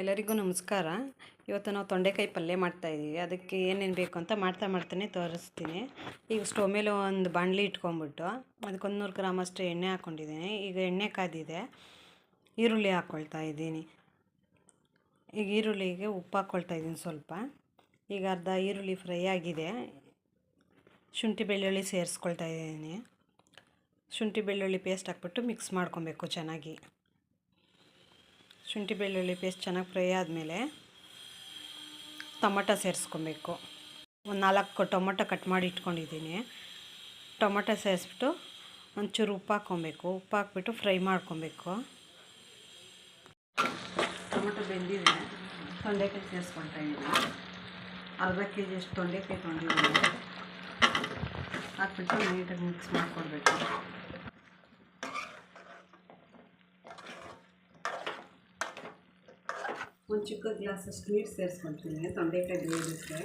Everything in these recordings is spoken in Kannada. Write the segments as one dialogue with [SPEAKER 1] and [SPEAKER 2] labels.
[SPEAKER 1] ಎಲ್ಲರಿಗೂ ನಮಸ್ಕಾರ. ಇವತ್ತು ನಾವು ತೊಂಡೆಕಾಯಿ ಪಲ್ಯ ಮಾಡ್ತಾಯಿದ್ದೀವಿ ಅದಕ್ಕೆ ಏನೇನು ಬೇಕು ಅಂತ ಮಾಡ್ತಾ ಮಾಡ್ತಾನೆ ತೋರಿಸ್ತೀನಿ. ಈಗ ಸ್ಟವ್ ಮೇಲೆ ಒಂದು ಬಾಣಲಿ ಇಟ್ಕೊಂಡ್ಬಿಟ್ಟು ಅದಕ್ಕೆ ಒಂದು ನೂರು ಗ್ರಾಮ್ ಅಷ್ಟು ಎಣ್ಣೆ ಹಾಕ್ಕೊಂಡಿದ್ದೀನಿ ಈಗ ಎಣ್ಣೆ ಕಾದಿದೆ. ಈರುಳ್ಳಿ ಹಾಕ್ಕೊಳ್ತಾ ಇದ್ದೀನಿ. ಈಗ ಈರುಳ್ಳಿಗೆ ಉಪ್ಪು ಹಾಕ್ಕೊಳ್ತಾ ಇದ್ದೀನಿ ಸ್ವಲ್ಪ. ಈಗ ಅರ್ಧ ಈರುಳ್ಳಿ ಫ್ರೈ ಆಗಿದೆ. ಶುಂಠಿ ಬೆಳ್ಳುಳ್ಳಿ ಸೇರಿಸ್ಕೊಳ್ತಾ ಇದ್ದೀನಿ. ಶುಂಠಿ ಬೆಳ್ಳುಳ್ಳಿ ಪೇಸ್ಟ್ ಹಾಕ್ಬಿಟ್ಟು ಮಿಕ್ಸ್ ಮಾಡ್ಕೊಬೇಕು ಚೆನ್ನಾಗಿ. ಶುಂಠಿ ಬೆಳ್ಳುಳ್ಳಿ ಪೇಸ್ಟ್ ಚೆನ್ನಾಗಿ ಫ್ರೈ ಆದಮೇಲೆ ಟೊಮಟೊ ಸೇರಿಸ್ಕೊಬೇಕು. ಒಂದು ನಾಲ್ಕು ಟೊಮೊಟೊ ಕಟ್ ಮಾಡಿ ಇಟ್ಕೊಂಡಿದ್ದೀನಿ. ಟೊಮೊಟೊ ಸೇರಿಸ್ಬಿಟ್ಟು ಒಂಚೂರು ಉಪ್ಪು ಹಾಕ್ಕೊಬೇಕು. ಉಪ್ಪು ಹಾಕ್ಬಿಟ್ಟು ಫ್ರೈ ಮಾಡ್ಕೊಬೇಕು. ಟೊಮೊಟೊ ಬೆಂದಿದೆ. ತೊಂಡೆಕಾಯಿ ಸೇರಿಸ್ಕೊಳ್ತಾ ಇದ್ದೀನಿ. ಅರ್ಧ ಕೆ ಜಿ ಅಷ್ಟು ತೊಂಡೆಕಾಯಿ ತೊಗೊಂಡಿದ್ದೀನಿ ಹಾಕ್ಬಿಟ್ಟು ನೀಟಾಗಿ ಮಿಕ್ಸ್ ಮಾಡ್ಕೊಳ್ಬೇಕು ಒಂದು ಚಿಕ್ಕ ಗ್ಲಾಸಷ್ಟು ನೀರು ಸೇರಿಸ್ಕೊಳ್ತೀನಿ ತೊಂಡೆಕಾಯಿ ಬೇಯೋದಕ್ಕೆ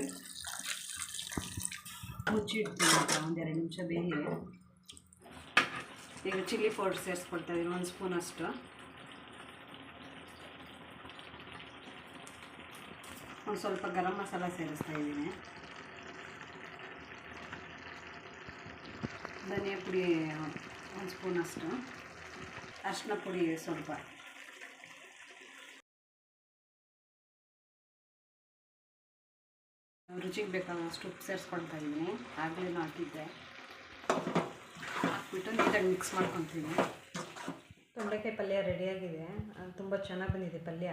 [SPEAKER 1] ಮುಚ್ಚಿಡ್ತೀನಿ ಅಂತ ಒಂದೆರಡು ನಿಮಿಷ ಬೇಯಲಿ ಈಗ ಚಿಲ್ಲಿ ಪೌಡ್ರ್ ಸೇರಿಸ್ಕೊಳ್ತಾ ಇದ್ದೀನಿ ಒಂದು ಸ್ಪೂನಷ್ಟು ಒಂದು ಸ್ವಲ್ಪ ಗರಂ ಮಸಾಲ ಸೇರಿಸ್ತಾ ಇದ್ದೀನಿ ಧನಿಯಾ ಪುಡಿ ಒಂದು ಸ್ಪೂನಷ್ಟು ಅರಿಶಿನ ಪುಡಿ ಸ್ವಲ್ಪ ರುಚಿಗೆ ಬೇಕಾದಷ್ಟು ಉಪ್ಪು ಸೇರಿಸ್ಕೊಳ್ತಾ ಇದ್ದೀನಿ ಆಗಲೇ ಹಾಕಿದ್ದೆ ಹಾಕ್ಬಿಟ್ಟು ನೀಟಾಗಿ ಮಿಕ್ಸ್ ಮಾಡ್ಕೊತೀನಿ. ತೊಂಡೆಕಾಯಿ ಪಲ್ಯ ರೆಡಿಯಾಗಿದೆ. ತುಂಬ ಚೆನ್ನಾಗಿ ಬಂದಿದೆ ಪಲ್ಯ.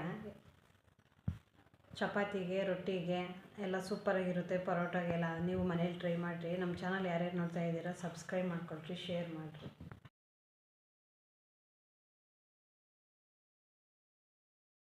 [SPEAKER 1] ಚಪಾತಿಗೆ, ರೊಟ್ಟಿಗೆ ಎಲ್ಲ ಸೂಪರಾಗಿರುತ್ತೆ ಪರೋಟಾಗೆಲ್ಲ ನೀವು ಮನೇಲಿ ಟ್ರೈ ಮಾಡಿರಿ. ನಮ್ಮ ಚಾನಲ್ ಯಾರ್ಯಾರು ನೋಡ್ತಾ ಇದ್ದೀರಾ ಸಬ್ಸ್ಕ್ರೈಬ್ ಮಾಡಿಕೊಡ್ರಿ ಶೇರ್ ಮಾಡಿರಿ.